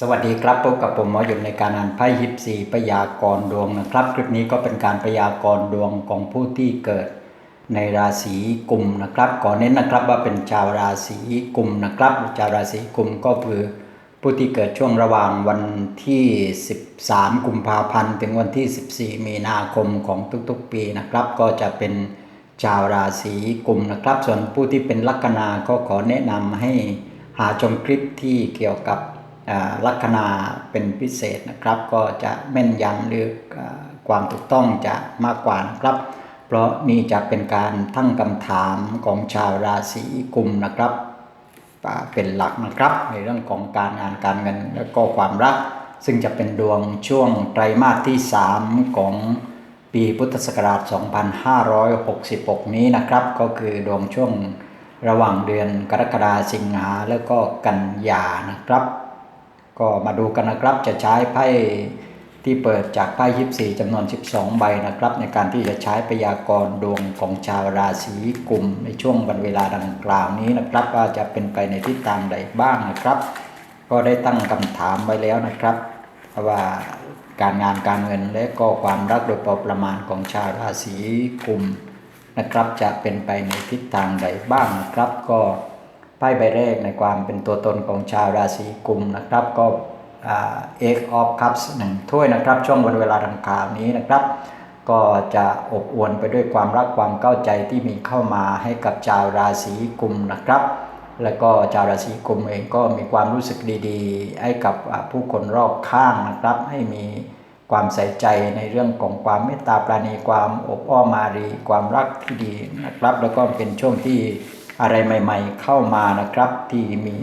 สวัสดีครับพบกับผมหมอหยมในการอ่านไพ่ยิปซีพยากรดวงนะครับ คลิปนี้ก็เป็นการพยากรดวงของผู้ที่เกิดในราศีกุมนะครับขอเน้นนะครับว่าเป็นชาวราศีกุมนะครับชาวราศีกุมก็คือผู้ที่เกิดช่วงระหว่างวันที่ 13 กุมภาพันธ์ถึงวันที่ 14 มีนาคมของทุกๆ ปีนะครับ ก็จะเป็นชาวราศีกุมนะครับ ส่วนผู้ที่เป็นลัคนาก็ขอแนะนำให้หาชมคลิปที่เกี่ยวกับ ลัคนาเป็นพิเศษนะครับ ก็จะแม่นยำหรือความถูกต้องจะมากกว่านะครับ เพราะนี่จะเป็นการทั้งคำถามของชาวราศีกุมนะครับเป็นหลักนะครับในเรื่องของการงานการเงินและก็ความรัก ซึ่งจะเป็นดวงช่วงไตรมาสที่ 3 ของปีพุทธศักราช 2566 นี้นะครับ ก็คือดวงช่วงระหว่างเดือนกรกฎาสิงหาแล้วก็กันยานะครับ ก็มาดูกันนะครับจะใช้ไพ่ที่เปิดจากไพ่ยิบสี่จำนวน 12 ใบนะครับ ในการที่จะใช้พยากรณ์ดวงของชาวราศีกุมในช่วงวันเวลาดังกล่าวนี้นะครับ ว่าจะเป็นไปในทิศทางใดบ้างนะครับ ก็ได้ตั้งคำถามไว้แล้วนะครับว่าการงานการเงินและก็ความรักโดยประมาณของชาวราศีกุมนะครับ จะเป็นไปในทิศทางใดบ้างนะครับก็ ไพ่ใบแรกในความเป็นตัวตนของชาวราศีกุมนะครับ ก็เอ็กออฟคัพส์หนึ่งถ้วยนะครับ ช่วงวันเวลาดังกล่าวนี้นะครับ ก็จะอบอวลไปด้วยความรักความเข้าใจที่มีเข้ามาให้กับชาวราศีกุมนะครับ แล้วก็ชาวราศีกุมเองก็มีความรู้สึกดีๆ ให้กับผู้คนรอบข้างนะครับ ให้มีความใส่ใจในเรื่องของความเมตตาปราณีความอบอ้อมารีความรักที่ดีนะครับ แล้วก็เป็นช่วงที่ อะไรใหม่ ๆ เข้ามานะครับ ที่มี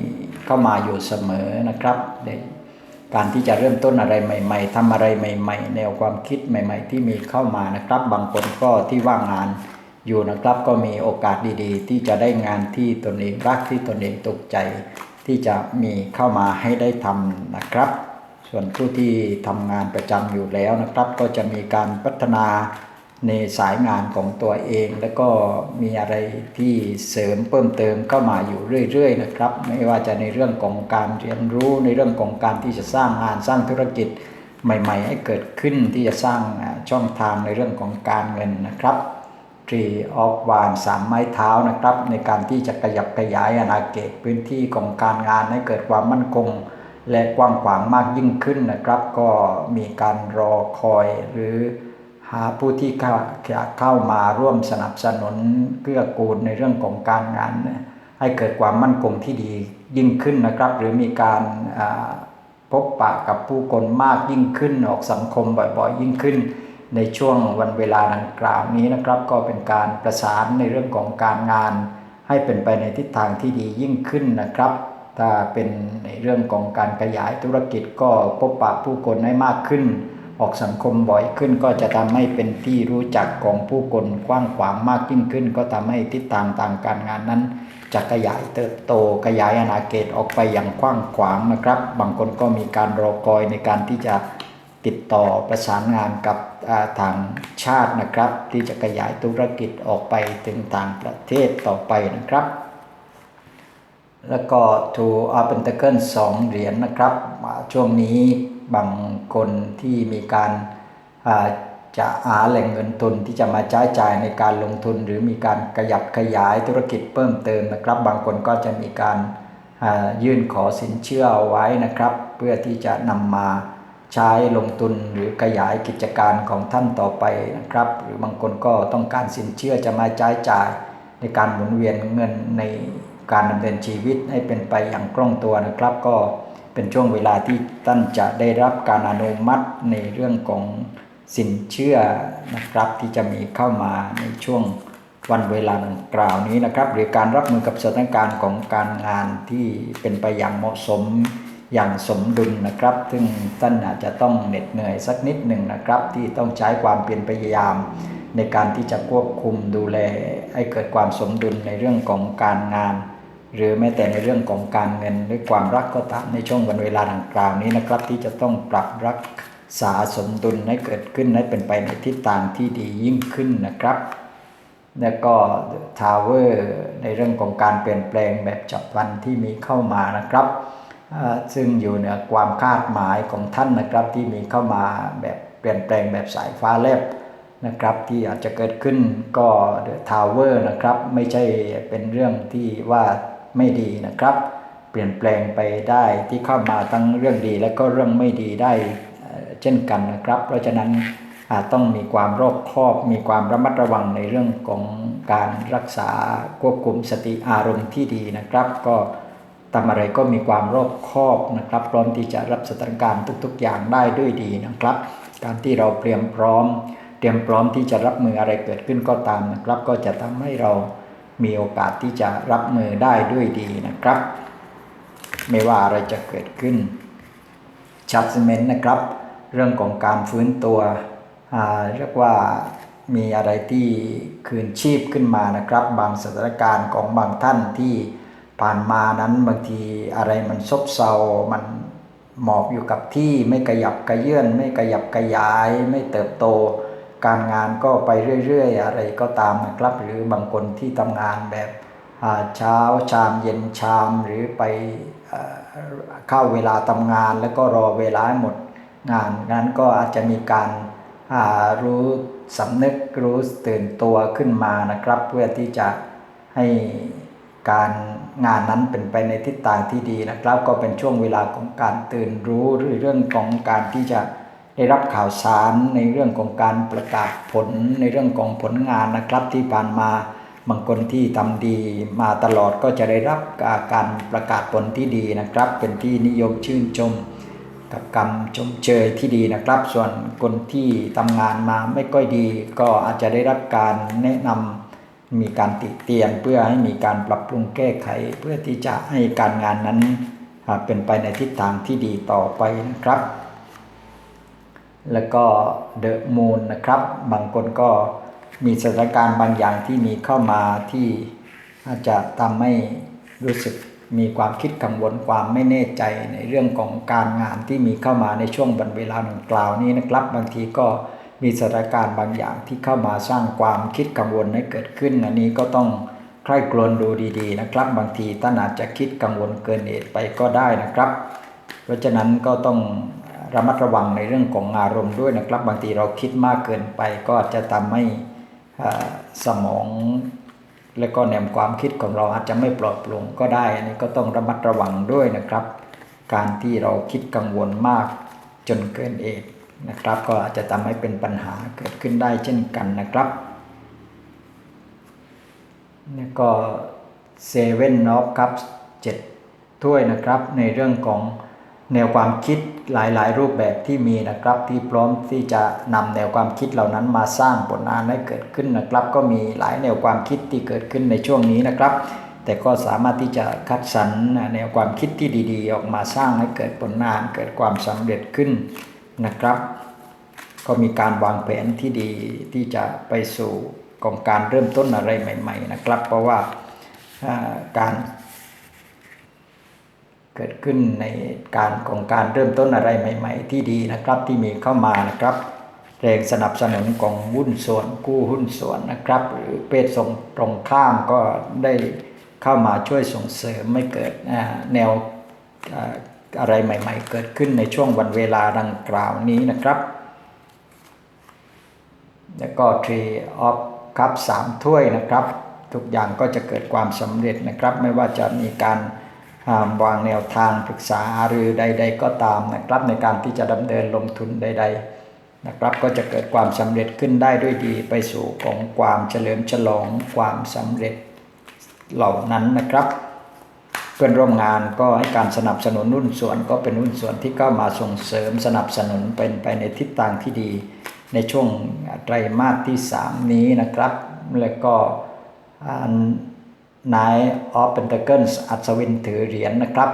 เข้ามาอยู่เสมอนะครับในการที่จะเริ่มต้นอะไรใหม่ ๆทำอะไรใหม่ ๆ แนวความคิดใหม่ ๆ ที่มีเข้ามานะครับ บางคนก็ที่ว่างงานอยู่นะครับ ก็มีโอกาสดีๆ ที่จะได้งานที่ตนเองรักที่ตนเองตกใจ ที่จะมีเข้ามาให้ได้ทำนะครับ ส่วนผู้ที่ทำงานประจำอยู่แล้วนะครับ ก็จะมีการพัฒนา ในสายงานของตัวเอง แล้วก็มีอะไรที่เสริมเพิ่มเติมเข้ามาอยู่เรื่อย ๆ นะครับ ไม่ว่าจะในเรื่องของการเรียนรู้ในเรื่องของการที่จะสร้างงานสร้างธุรกิจใหม่ ๆ ให้เกิดขึ้นที่จะสร้างช่องทางในเรื่องของการเงินนะครับทรีออฟวานสามไม้เท้านะครับ ในการที่จะขยับขยายอาณาเขตพื้นที่ของการงานให้เกิดความมั่นคง และกว้างขวางมากยิ่งขึ้นนะครับ ก็มีการรอคอยหรือ หาผู้ที่เข้ามาร่วมสนับสนุนเกื้อกูลในเรื่องของการงาน ให้เกิดความมั่นคงที่ดียิ่งขึ้นนะครับ หรือมีการพบปะกับผู้คนมากยิ่งขึ้นออกสังคมบ่อยๆ ยิ่งขึ้น ในช่วงวันเวลาดังกล่าวนี้นะครับ ก็เป็นการประสานในเรื่องของการงาน ให้เป็นไปในทิศทางที่ดียิ่งขึ้นนะครับ ถ้าเป็นในเรื่องของการขยายธุรกิจก็พบปะผู้คนให้มากขึ้น ออกสังคมบ่อยขึ้นก็จะทำให้เป็นที่รู้จักของผู้คนกว้างขวางมากยิ่งขึ้น ก็ทำให้ทิศทางทางการงานนั้น จะขยายเติบโตขยายอาณาเขตออกไปอย่างกว้างขวางนะครับ บางคนก็มีการรอคอยในการที่จะติดต่อประสานงานกับทางชาตินะครับ ที่จะขยายธุรกิจออกไปถึงต่างประเทศต่อไปนะครับ แล้วก็ทูอาเป็นตะเกิลสองเหรียญนะครับ ช่วงนี้ บางคนที่มีการจะหาแหล่งเงินทุนที่จะมาใช้จ่ายในการลงทุน หรือมีการขยับขยายธุรกิจเพิ่มเติมนะครับ บางคนก็จะมีการยื่นขอสินเชื่อไว้นะครับ เพื่อที่จะนำมาใช้ลงทุนหรือขยายกิจการของท่านต่อไปนะครับ หรือบางคนก็ต้องการสินเชื่อจะมาใช้จ่ายในการหมุนเวียนเงินในการดำเนินชีวิตให้เป็นไปอย่างคล่องตัวนะครับ ก็ เป็นช่วงเวลาที่ท่านจะได้รับการอนุมัติในเรื่องของสินเชื่อนะครับที่จะมีเข้ามาในช่วงวันเวลาดังกล่าวนี้นะครับ หรือการรับมือกับสถานการณ์ของการงานที่เป็นไปอย่างเหมาะสมอย่างสมดุลนะครับ ซึ่งท่านอาจจะต้องเหน็ดเหนื่อยสักนิดหนึ่งนะครับ ที่ต้องใช้ความเปลี่ยนพยายาม ในการที่จะควบคุมดูแลให้เกิดความสมดุลในเรื่องของการงาน หรือแม้แต่ในเรื่องของการเงินหรือความรักก็ตามในช่วงวันเวลาดังกล่าวนี้นะครับ ที่จะต้องปรับรักษาสมดุลให้เกิดขึ้นให้เป็นไปในทิศทางที่ดียิ่งขึ้นนะครับ แล้วก็ทาวเวอร์ในเรื่องของการเปลี่ยนแปลงแบบจับวันที่มีเข้ามานะครับซึ่งอยู่เหนือความคาดหมายของท่านนะครับที่มีเข้ามาแบบเปลี่ยนแปลงแบบสายฟ้าแลบนะครับที่อาจจะเกิดขึ้นก็เดอะทาวเวอร์นะครับไม่ใช่เป็นเรื่องที่ว่า ไม่ดีนะครับ เปลี่ยนแปลงไปได้ที่เข้ามาทั้งเรื่องดีและก็เรื่องไม่ดีได้เช่นกันนะครับ เพราะฉะนั้นอาจต้องมีความรอบคอบ มีความระมัดระวังในเรื่องของการรักษาควบคุมสติอารมณ์ที่ดีนะครับ ก็ทำอะไรก็มีความรอบคอบนะครับ พร้อมที่จะรับสถานการณ์ทุก ๆ อย่างได้ด้วยดีนะครับ การที่เราเตรียมพร้อม เตรียมพร้อมที่จะรับมืออะไรเกิดขึ้นก็ตามนะครับ ก็จะทำให้เรา มีโอกาสที่จะรับมือได้ด้วยดีนะครับ ไม่ว่าอะไรจะเกิดขึ้นจัดเมนต์นะครับ เรื่องของการฟื้นตัวเรียกว่ามีอะไรที่คืนชีพขึ้นมานะครับ บางสถานการณ์ของบางท่านที่ผ่านมานั้นบางทีอะไรมันซบเซา มันหมอบอยู่กับที่ไม่ขยับกระเยื่อน ไม่ขยับขยาย ไม่เติบโต การงานก็ไปเรื่อยๆ อะไรก็ตามนะครับ หรือบางคนที่ทำงานแบบอาเช้าชามเย็นชามหรือไปเข้าเวลาทำงาน แล้วก็รอเวลาหมดงานนั้นก็อาจจะมีการารู้สำนึกรู้ตื่นตัวขึ้นมานะครับ เพื่อที่จะให้การงานนั้นเป็นไปในทิศทางที่ดีนะครับ ก็เป็นช่วงเวลาของการตื่นรู้หรือเรื่องของการที่จะ ได้รับข่าวสารในเรื่องของการประกาศผลในเรื่องของผลงานนะครับที่ผ่านมาบางคนที่ทำดีมาตลอดก็จะได้รับการประกาศผลที่ดีนะครับ เป็นที่นิยมชื่นชม กับคำชมเชยที่ดีนะครับ ส่วนคนที่ทำงานมาไม่ค่อยดี ก็อาจจะได้รับการแนะนำมีการติเตียนเพื่อให้มีการปรับปรุงแก้ไข เพื่อที่จะให้การงานนั้นเป็นไปในทิศทางที่ดีต่อไปนะครับ แล้วก็เดอะมูนนะครับ บางคนก็มีสถานการณ์บางอย่างที่มีเข้ามาที่อาจจะทำให้รู้สึกมีความคิดกังวลความไม่แน่ใจในเรื่องของการงานที่มีเข้ามาในช่วงวันเวลาดังกล่าวนี้นะครับ บางทีก็มีสถานการณ์บางอย่างที่เข้ามาสร้างความคิดกังวลให้เกิดขึ้นอันนี้ก็ต้องใคร่ครวญดูดีๆนะครับ บางทีท่านอาจจะคิดกังวลเกินเหตุไปก็ได้นะครับ เพราะฉะนั้นก็ต้อง ระมัดระวังในเรื่องของอารมณ์ด้วยนะครับ บางทีเราคิดมากเกินไปก็จะทำให้สมอง และก็แนวความคิดของเราอาจจะไม่ปลอดโปร่งก็ได้ อันนี้ก็ต้องระมัดระวังด้วยนะครับ การที่เราคิดกังวลมากจนเกินเหตุนะครับ ก็อาจจะทำให้เป็นปัญหาเกิดขึ้นได้เช่นกันนะครับแล้วก็เซเว่นนอฟครับเจ็ดถ้วยนะครับในเรื่องของ แนวความคิดหลาย ๆ รูปแบบที่มีนะครับ ที่พร้อมที่จะนำแนวความคิดเหล่านั้นมาสร้างผลงานให้เกิดขึ้นนะครับ ก็มีหลายแนวความคิดที่เกิดขึ้นในช่วงนี้นะครับ แต่ก็สามารถที่จะคัดสรรแนวความคิดที่ดี ๆ ออกมาสร้างให้เกิดผลงาน เกิดความสำเร็จขึ้นนะครับ ก็มีการวางแผนที่ดีที่จะไปสู่ของการเริ่มต้นอะไรใหม่ ๆ นะครับ เพราะว่าการ เกิดขึ้นในการของการเริ่มต้นอะไรใหม่ ๆ ที่ดีนะครับที่มีเข้ามานะครับแรงสนับสนุนของหุ้นส่วนกู้หุ้นส่วนนะครับ หรือเพศส่งตรงข้ามก็ได้เข้ามาช่วยส่งเสริมไม่เกิดแนวอ่าอะไรใหม่ ๆ เกิดขึ้นในช่วงวันเวลาดังกล่าวนี้นะครับ แล้วก็ทรีออฟคัพสามถ้วยนะครับ ทุกอย่างก็จะเกิดความสำเร็จนะครับ ไม่ว่าจะมีการ อ่าวางแนวทางปรึกษาหรือใด ๆ ก็ตามนะครับในการที่จะดำเนินลงทุนใด ๆ นะครับ ก็จะเกิดความสำเร็จขึ้นได้ด้วยดีไปสู่ของความเฉลิมฉลองความสำเร็จเหล่านั้นนะครับ เพื่อนร่วมงานก็ให้การสนับสนุนหุ้นส่วนก็เป็นหุ้นส่วนที่เข้ามาส่งเสริมสนับสนุนเป็นไปในทิศทางที่ดี ในช่วงไตรมาสที่ 3 นี้นะครับ แล้วก็อันายออฟเปนเทเกิลอัศวินถือเหรียญนะครับ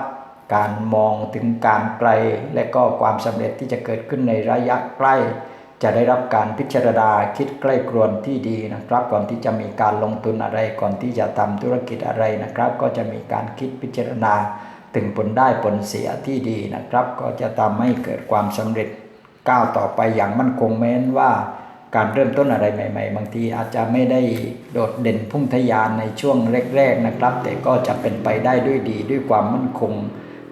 การมองถึงการไกล และก็ความสำเร็จที่จะเกิดขึ้นในระยะใกล้ จะได้รับการพิจารณาคิดใกล้ครวนที่ดีนะครับ ก่อนที่จะมีการลงทุนอะไรก่อนที่จะทำธุรกิจอะไรนะครับ ก็จะมีการคิดพิจารณาถึงผลได้ผลเสียที่ดีนะครับ ก็จะทำให้เกิดความสำเร็จก้าวต่อไปอย่างมั่นคงแม้นว่า การเริ่มต้นอะไรใหม่ ๆ บางทีอาจจะไม่ได้โดดเด่นพุ่งทะยานในช่วงแรก ๆนะครับ แต่ก็จะเป็นไปได้ด้วยดีด้วยความมั่นคง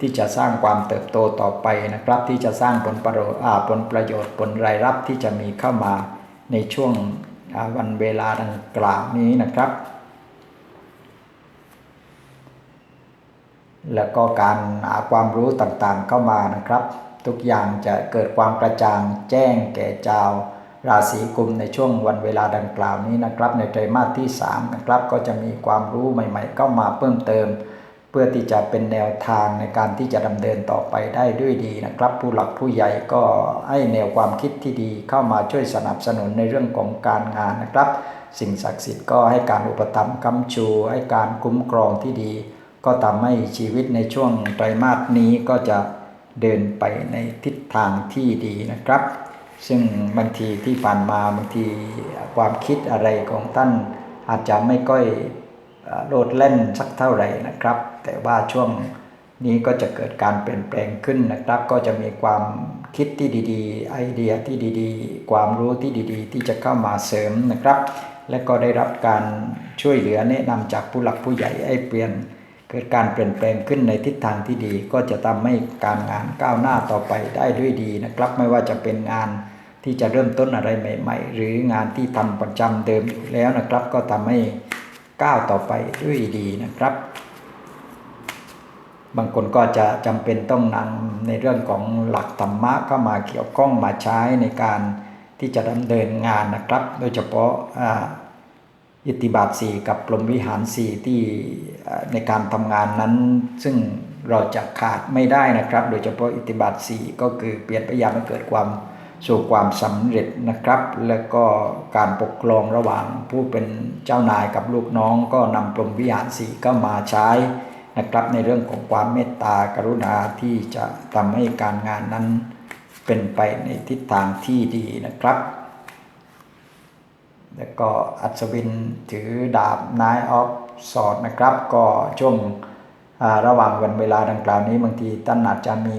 ที่จะสร้างความเติบโตต่อไปนะครับ ที่จะสร้างผลประโยชน์ผลประโยชน์ผลรายรับที่จะมีเข้ามาในช่วงวันเวลาดังกล่าวนี้นะครับ แล้วก็การหาความรู้ต่างๆเข้ามานะครับ ทุกอย่างจะเกิดความกระจ่างแจ้งแก่เจ้า ราศีกุมในช่วงวันเวลาดังกล่าวนี้นะครับ ในไตรมาสที่3นะครับก็จะมีความรู้ใหม่ๆเข้ามาเพิ่มเติม เพื่อที่จะเป็นแนวทางในการที่จะดำเนินต่อไปได้ด้วยดีนะครับ ผู้หลักผู้ใหญ่ก็ให้แนวความคิดที่ดีเข้ามาช่วยสนับสนุนในเรื่องของการงานนะครับ สิ่งศักดิ์สิทธิ์ก็ให้การอุปถัมภ์คำชูให้การคุ้มครองที่ดี ก็ทำให้ชีวิตในช่วงไตรมาสนี้ก็จะเดินไปในทิศทางที่ดีนะครับ ซึ่งบางทีที่ผ่านมาบางทีความคิดอะไรของท่านอาจจะไม่ค่อยโลดแล่นสักเท่าไหร่นะครับ แต่ว่าช่วงนี้ก็จะเกิดการเปลี่ยนแปลงขึ้นนะครับ ก็จะมีความคิดที่ดีๆ ไอเดียที่ดีๆ ความรู้ที่ดีๆ ที่จะเข้ามาเสริมนะครับ และก็ได้รับการช่วยเหลือแนะนำจากผู้หลักผู้ใหญ่ให้เปลี่ยน เกิดการเปลี่ยนแปลงขึ้นในทิศทางที่ดี ก็จะทำให้การงานก้าวหน้าต่อไปได้ด้วยดีนะครับ ไม่ว่าจะเป็นงานที่จะเริ่มต้นอะไรใหม่ ๆ หรืองานที่ทำประจำเดิมอยู่แล้วนะครับ ก็ทำให้ก้าวต่อไปด้วยดีนะครับ บางคนก็จะจำเป็นต้องนำในเรื่องของหลักธรรมะเข้ามาเกี่ยวข้องมาใช้ในการที่จะดำเนินงานนะครับ โดยเฉพาะ อ่าอิทธิบาทสี่กับปรมวิหารสี่ที่ในการทำงานนั้น ซึ่งเราจะขาดไม่ได้นะครับ โดยเฉพาะอิทธิบาทสี่ก็คือเปลี่ยนพยายามให้เกิดความสู่ความสำเร็จนะครับ แล้วก็การปกครองระหว่างผู้เป็นเจ้านายกับลูกน้อง ก็นำปรมวิหารสี่ก็มาใช้นะครับในเรื่องของความเมตตากรุณาที่จะทำให้การงานนั้นเป็นไปในทิศทางที่ดีนะครับ แล้วก็อัศวินถือดาบนายออฟสอดนะครับ ก็ช่วงระหว่างวันเวลาดังกล่าวนี้บางทีท่านอาจจะมี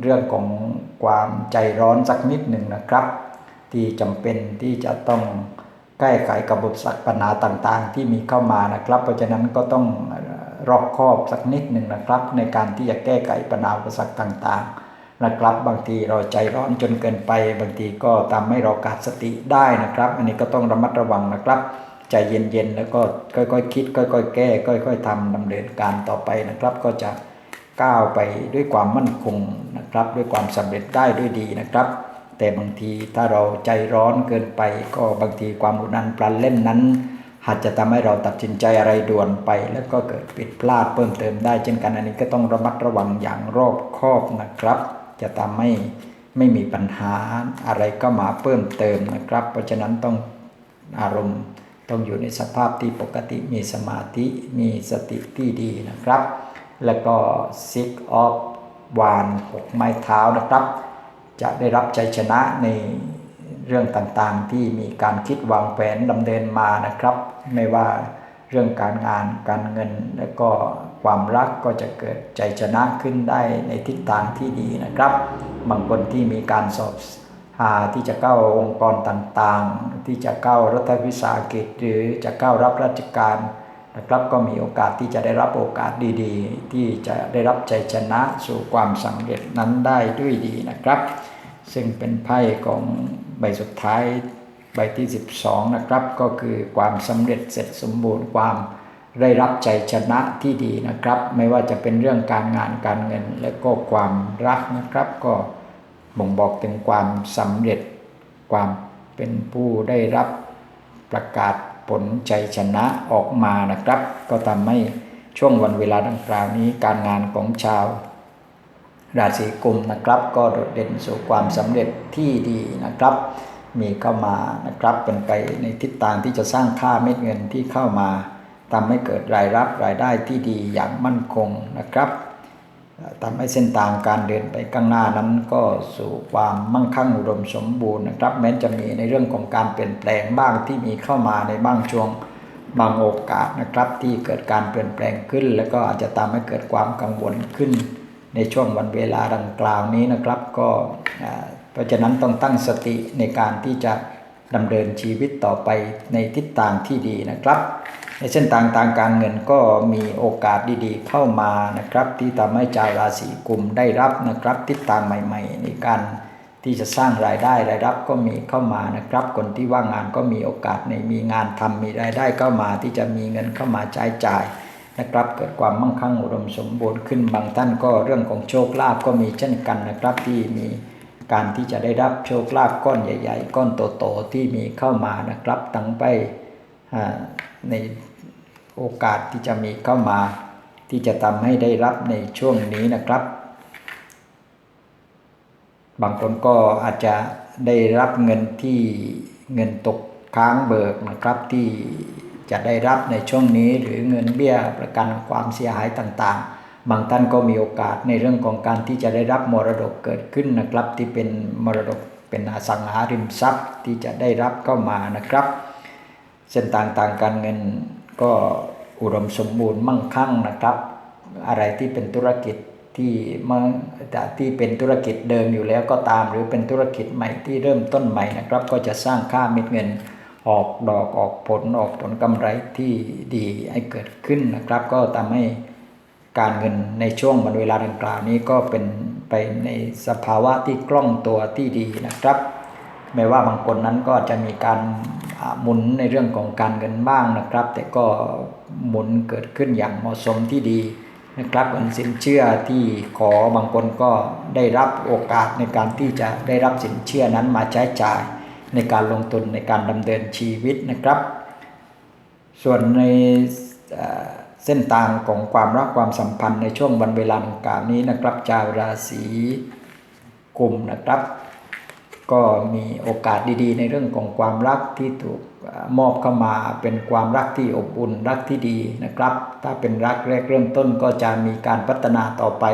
เรื่องของความใจร้อนสักนิดหนึ่งนะครับ ที่จำเป็นที่จะต้องแก้ไขกับบทสักปัญหาต่างๆ ที่มีเข้ามานะครับ เพราะฉะนั้นก็ต้องรอบคอบสักนิดหนึ่งนะครับ ในการที่จะแก้ไขปัญหาอุปสรรคต่างๆ นะครับ บางทีเราใจร้อนจนเกินไป บางทีก็ทำให้เราขาดสติได้นะครับ อันนี้ก็ต้องระมัดระวังนะครับ ใจเย็นๆแล้วก็ค่อยๆคิด ค่อยๆ แก้ ค่อย ๆทำดำเนินการต่อไปนะครับ ก็จะก้าวไปด้วยความมั่นคงนะครับ ด้วยความสำเร็จได้ด้วยดีนะครับแต่บางทีถ้าเราใจร้อนเกินไป ก็บางทีความรุนแรงปลันเล่นนั้นอาจจะทำให้เราตัดสินใจอะไรด่วนไป แล้วก็เกิดผิดพลาดเพิ่มเติมได้เช่นกันอันนี้ก็ต้องระมัดระวังอย่างรอบคอบนะครับ จะทำให้ไม่มีปัญหาอะไรก็มาเพิ่มเติมนะครับ เพราะฉะนั้นต้องอารมณ์ต้องอยู่ในสภาพที่ปกติมีสมาธิมีสติที่ดีนะครับ แล้วก็ six of วานหกไม้เท้านะครับ จะได้รับชัยชนะในเรื่องต่างๆที่มีการคิดวางแผนดำเนินมานะครับ ไม่ว่า เรื่องการงานการเงิน และก็ความรักก็จะเกิดใจชนะขึ้นได้ในทิศทางที่ดีนะครับ บางคนที่มีการสอบหาที่จะเข้าองค์กรต่างๆ ที่จะเข้ารัฐวิสาหกิจหรือจะเข้ารับราชการนะครับก็มีโอกาสที่จะได้รับโอกาสดีๆ ที่จะได้รับใจชนะสู่ความสำเร็จนั้นได้ด้วยดีนะครับ ซึ่งเป็นไพ่ของใบสุดท้าย ใบที่ 12 นะครับ ก็คือความสำเร็จเสร็จสมบูรณ์ความได้รับใจชนะที่ดีนะครับ ไม่ว่าจะเป็นเรื่องการงานการเงิน และก็ความรักนะครับ ก็บ่งบอกถึงความสำเร็จ ความเป็นผู้ได้รับประกาศผลใจชนะออกมานะครับ ก็ทำให้ช่วงวันเวลาดังกล่าวนี้การงานของชาว ราศีกุมนะครับ ก็โดดเด่นสู่ความสำเร็จที่ดีนะครับ มีเข้ามานะครับเป็นไปในทิศทางที่จะสร้างค่าเม็ดเงินที่เข้ามาทำให้เกิดรายรับรายได้ที่ดีอย่างมั่นคงนะครับทำให้เส้นทางการเดินไปข้างหน้านั้นก็สู่ความมั่งคั่งอุดมสมบูรณ์นะครับ แม้จะมีในเรื่องของการเปลี่ยนแปลงบ้างที่มีเข้ามาในบางช่วงบางโอกาสนะครับ ที่เกิดการเปลี่ยนแปลงขึ้น แล้วก็อาจจะทำให้เกิดความกังวลขึ้น ในช่วงวันเวลาดังกล่าวนี้นะครับ ก็ เพราะฉะนั้นต้องตั้งสติในการที่จะดำเนินชีวิตต่อไปในทิศทางที่ดีนะครับ ในเส้นทางทางการเงินก็มีโอกาสดีๆ เข้ามานะครับ ที่ทำให้ชาวราศีกุมได้รับนะครับ ทิศทางใหม่ ๆ ในการที่จะสร้างรายได้รายรับก็มีเข้ามานะครับ คนที่ว่างงานก็มีโอกาสในมีงานทำมีรายได้เข้ามาที่จะมีเงินเข้ามาใช้จ่ายนะครับ เกิดความมั่งคั่งอุดมสมบูรณ์ขึ้นบางท่านก็เรื่องของโชคลาภก็มีเช่นกันนะครับที่มี การที่จะได้รับโชคลาภก้อนใหญ่ ๆ ก้อนโตๆที่มีเข้ามานะครับตั้งไปในโอกาสที่จะมีเข้ามา ที่จะทำให้ได้รับในช่วงนี้นะครับ บางคนก็อาจจะได้รับเงินที่เงินตกค้างเบิกนะครับที่จะได้รับในช่วงนี้หรือเงินเบี้ยประกันความเสียหายต่างๆ บางท่านก็มีโอกาสในเรื่องของการที่จะได้รับมรดกเกิดขึ้นนะครับ ที่เป็นมรดกเป็นอสังหาริมทรัพย์ที่จะได้รับเข้ามานะครับ เส้นทางทางการเงินก็อุดมสมบูรณ์มั่งคั่งนะครับ อะไรที่เป็นธุรกิจที่มาแต่ที่เป็นธุรกิจเดิมอยู่แล้วก็ตาม หรือเป็นธุรกิจใหม่ที่เริ่มต้นใหม่นะครับ ก็จะสร้างค่าเม็ดเงินออกดอกออกผลออกผลกำไรที่ดีให้เกิดขึ้นนะครับ ก็ทำให้ การเงินในช่วงวันเวลาดังกล่าวนี้ก็เป็นไปในสภาวะที่คล่องตัวที่ดีนะครับแม้ว่าบางคนนั้นก็จะมีการหมุนในเรื่องของการเงินบ้างนะครับ แต่ก็หมุนเกิดขึ้นอย่างเหมาะสมที่ดีนะครับเงินสินเชื่อที่ขอบางคนก็ได้รับโอกาสในการที่จะได้รับสินเชื่อนั้นมาใช้จ่ายในการลงทุนในการดำเนินชีวิตนะครับ ส่วนใน เส้นทางของความรักความสัมพันธ์ในช่วงวันเวลาดังกล่าวนี้นะครับชาวราศีกุมนะครับ ก็มีโอกาสดีๆ ในเรื่องของความรักที่ถูกมอบเข้ามาเป็นความรักที่อบอุ่นรักที่ดีนะครับ ถ้าเป็นรักแรกเริ่มต้นก็จะมีการพัฒนาต่อไป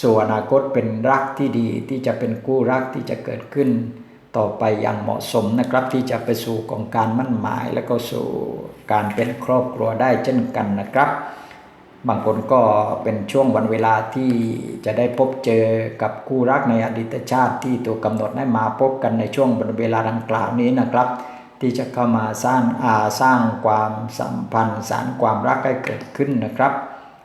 สู่อนาคตเป็นรักที่ดีที่จะเป็นคู่รักที่จะเกิดขึ้น ต่อไปอย่างเหมาะสมนะครับ ที่จะไปสู่ของการมั่นหมาย แล้วก็สู่การเป็นครอบครัวได้เช่นกันนะครับ บางคนก็เป็นช่วงวันเวลาที่จะได้พบเจอกับคู่รักในอดีตชาติที่ตัวกำหนดให้มาพบกันในช่วงวันเวลาดังกล่าวนี้นะครับ ที่จะเข้ามาสร้างอาสร้างความสัมพันธ์ สารความรักให้เกิดขึ้นนะครับ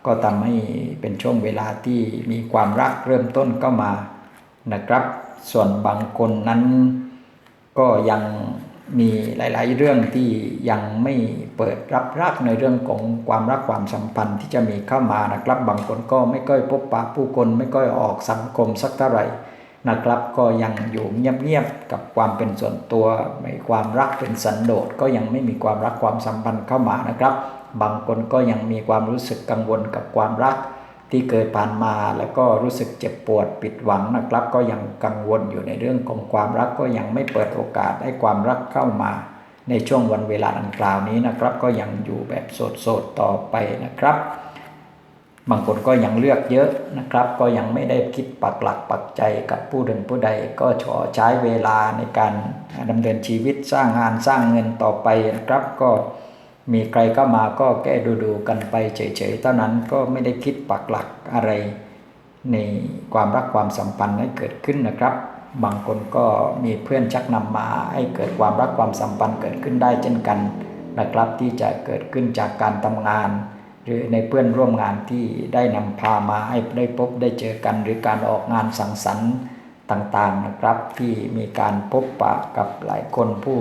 ก็ทำให้เป็นช่วงเวลาที่มีความรักเริ่มต้นเข้ามานะครับ ส่วนบางคนนั้นก็ยังมีหลาย ๆ เรื่องที่ยังไม่เปิดรับรักในเรื่องของความรักความสัมพันธ์ที่จะมีเข้ามานะครับ บางคนก็ไม่ค่อยพบปะผู้คนไม่ค่อยออกสังคมสักเท่าไหร่นะครับ ก็ยังอยู่เงียบ ๆ กับความเป็นส่วนตัวไม่ความรักเป็นสันโดษก็ยังไม่มีความรักความสัมพันธ์เข้ามานะครับ บางคนก็ยังมีความรู้สึกกังวลกับความรัก ที่เคยผ่านมาแล้วก็รู้สึกเจ็บปวดปิดหวังนะครับ ก็ยังกังวลอยู่ในเรื่องของความรักก็ยังไม่เปิดโอกาสให้ความรักเข้ามา ในช่วงวันเวลาดังกล่าวนี้นะครับ ก็ยังอยู่แบบโสดๆต่อไปนะครับบางคนก็ยังเลือกเยอะนะครับ ก็ยังไม่ได้คิดปักหลักปักใจกับผู้หนึ่งผู้ใด ก็ขอใช้เวลาในการดำเนินชีวิตสร้างงานสร้างเงินต่อไปนะครับ ก็ มีใครเข้ามาก็แก้ดูๆกันไปเฉยๆเท่านั้นก็ไม่ได้คิดปักหลักอะไร ในความรักความสัมพันธ์ให้เกิดขึ้นนะครับ บางคนก็มีเพื่อนชักนำมาให้เกิดความรักความสัมพันธ์เกิดขึ้นได้เช่นกันนะครับที่จะเกิดขึ้นจากการทำงาน หรือในเพื่อนร่วมงานที่ได้นำพามาให้ได้พบได้เจอกัน หรือการออกงานสังสรรค์ต่างๆนะครับ ที่มีการพบปะกับหลายคนผู้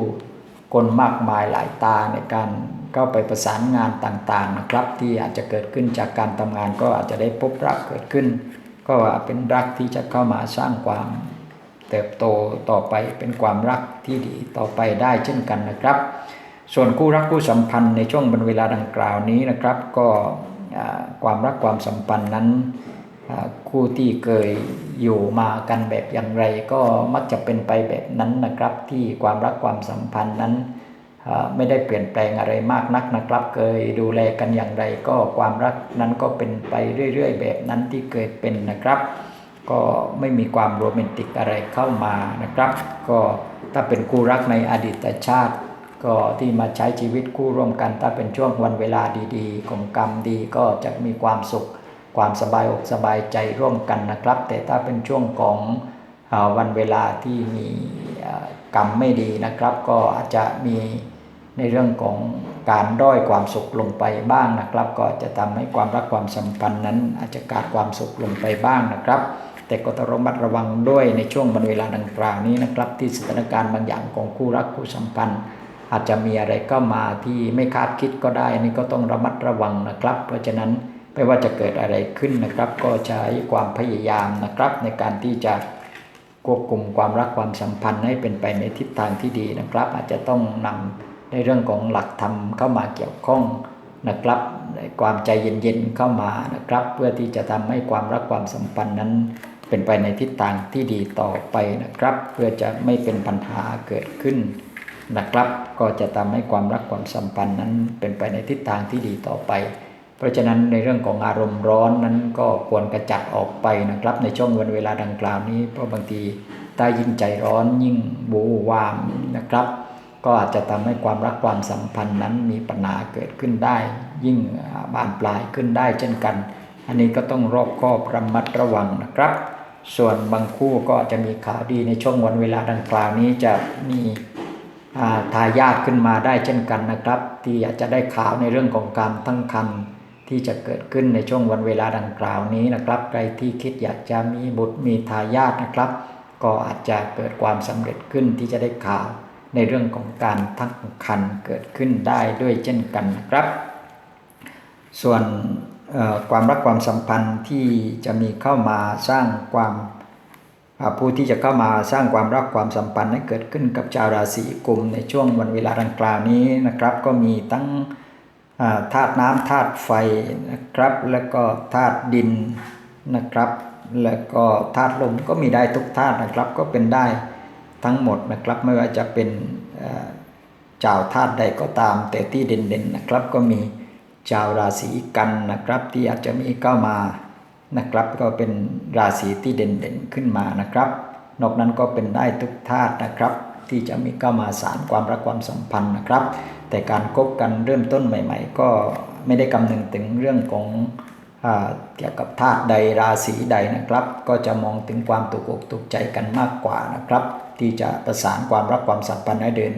คนมากมายหลายตาในการเข้าไปประสานงานต่างๆนะครับ ที่อาจจะเกิดขึ้นจากการทำงานก็อาจจะได้พบรักเกิดขึ้น ก็เป็นรักที่จะเข้ามาสร้างความเติบโตต่อไปเป็นความรักที่ดีต่อไปได้เช่นกันนะครับ ส่วนคู่รักคู่สัมพันธ์ในช่วงเวลาดังกล่าวนี้นะครับ ก็ความรักความสัมพันธ์นั้น คู่ที่เคยอยู่มากันแบบอย่างไร ก็มักจะเป็นไปแบบนั้นนะครับ ที่ความรักความสัมพันธ์นั้นไม่ได้เปลี่ยนแปลงอะไรมากนักนะครับ เคยดูแลกันอย่างไร ก็ความรักนั้นก็เป็นไปเรื่อย ๆ แบบนั้นที่เคยเป็นนะครับ ก็ไม่มีความโรแมนติกอะไรเข้ามานะครับ ก็ถ้าเป็นคู่รักในอดีตชาติ ก็ที่มาใช้ชีวิตคู่ร่วมกัน ถ้าเป็นช่วงวันเวลาดี ๆ ของกรรมดีก็จะมีความสุข ความสบายอกสบายใจร่วมกันนะครับ แต่ถ้าเป็นช่วงของอวันเวลาที่มีกรรมไม่ดีนะครับ ก็อาจจะมีในเรื่องของการด้อยความสุขลงไปบ้างนะครับ ก็จะทำให้ความรักความสัมพันธ์นั้น อาจจะขาดความสุขลงไปบ้างนะครับ แต่ก็ต้องระมัดระวังด้วยในช่วงวันเวลาดังกล่าวนี้นะครับ ที่สถานการณ์บางอย่างของคู่รักคู่สัมพันธ์ อาจจะมีอะไรเข้ามาที่ไม่คาดคิดก็ได้นี่ก็ต้องระมัดระวังนะครับ เพราะฉะนั้น ไม่ว่าจะเกิดอะไรขึ้นนะครับ ก็ใช้ความพยายามนะครับ ในการที่จะควบคุมความรักความสัมพันธ์ให้เป็นไปในทิศทางที่ดีนะครับ อาจจะต้องนำในเรื่องของหลักธรรมเข้ามาเกี่ยวข้องนะครับในความใจเย็นๆเข้ามานะครับ เพื่อที่จะทำให้ความรักความสัมพันธ์นั้นเป็นไปในทิศทางที่ดีต่อไปนะครับ เพื่อจะไม่เป็นปัญหาเกิดขึ้นนะครับ ก็จะทำให้ความรักความสัมพันธ์นั้นเป็นไปในทิศทางที่ดีต่อไป เพราะฉะนั้นในเรื่องของอารมณ์ร้อนนั้นก็ควรกระจัดออกไปนะครับ ในช่วงวันเวลาดังกล่าวนี้ เพราะบางทีถ้ายิ่งใจร้อนยิ่งบูวามนะครับ ก็อาจจะทำให้ความรักความสัมพันธ์นั้นมีปัญหาเกิดขึ้นได้ ยิ่งบานปลายขึ้นได้เช่นกัน อันนี้ก็ต้องรอบคอบระมัดระวังนะครับ ส่วนบางคู่ก็จะมีข่าวดีในช่วงวันเวลาดังกล่าวนี้จะมีทายาทขึ้นมาได้เช่นกันนะครับ ที่อาจจะได้ข่าวในเรื่องของการตั้งครรภ์ ที่จะเกิดขึ้นในช่วงวันเวลาดังกล่าวนี้นะครับ ใครที่คิดอยากจะมีบุตรมีทายาทนะครับ ก็อาจจะเกิดความสำเร็จขึ้นที่จะได้ข่าวในเรื่องของการตั้งครรภ์เกิดขึ้นได้ด้วยเช่นกันนะครับ ส่วนความรักความสัมพันธ์ที่จะมีเข้ามาสร้างความผู้ที่จะเข้ามาสร้างความรักความสัมพันธ์ให้เกิดขึ้นกับชาวราศีกุมในช่วงวันเวลาดังกล่าวนี้นะครับ ก็มีทั้ง ธาตุน้ำธาตุไฟนะครับ แล้วก็ธาตุดินนะครับ แล้วก็ธาตุลมก็มีได้ทุกธาตุนะครับ ก็เป็นได้ทั้งหมดนะครับ ไม่ว่าจะเป็นเจ้าธาตุใดก็ตาม แต่ที่เด่นๆนะครับ ก็มีชาวราศีกันนะครับ ที่อาจจะมีเข้ามานะครับ ก็เป็นราศีที่เด่นๆขึ้นมานะครับ นอกนั้นก็เป็นได้ทุกธาตุนะครับ ที่จะมีเข้ามาสารความรักความสัมพันธ์นะครับ แต่การคบกันเริ่มต้นใหม่ ๆ ก็ไม่ได้กำนึงถึงเรื่องของเกี่ยวกับธาตุใดราศีใดนะครับ ก็จะมองถึงความถูกอกถูกใจกันมากกว่านะครับ ที่จะประสานความรักความสัมพันธ์ให้เดิน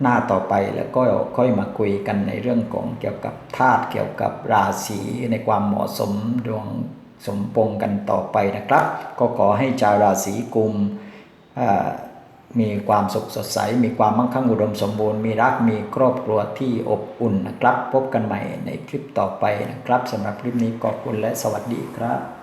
หน้าต่อไปแล้วก็ค่อยมาคุยกันในเรื่องของเกี่ยวกับธาตุเกี่ยวกับราศีในความเหมาะสมดวงสมปงกันต่อไปนะครับ ก็ขอให้ชาวราศีกุมอ่า มีความสุขสดใส มีความมั่งคั่งอุดมสมบูรณ์ มีรัก มีครอบครัวที่อบอุ่นนะครับ พบกันใหม่ในคลิปต่อไปนะครับสำหรับคลิปนี้ขอบคุณและสวัสดีครับ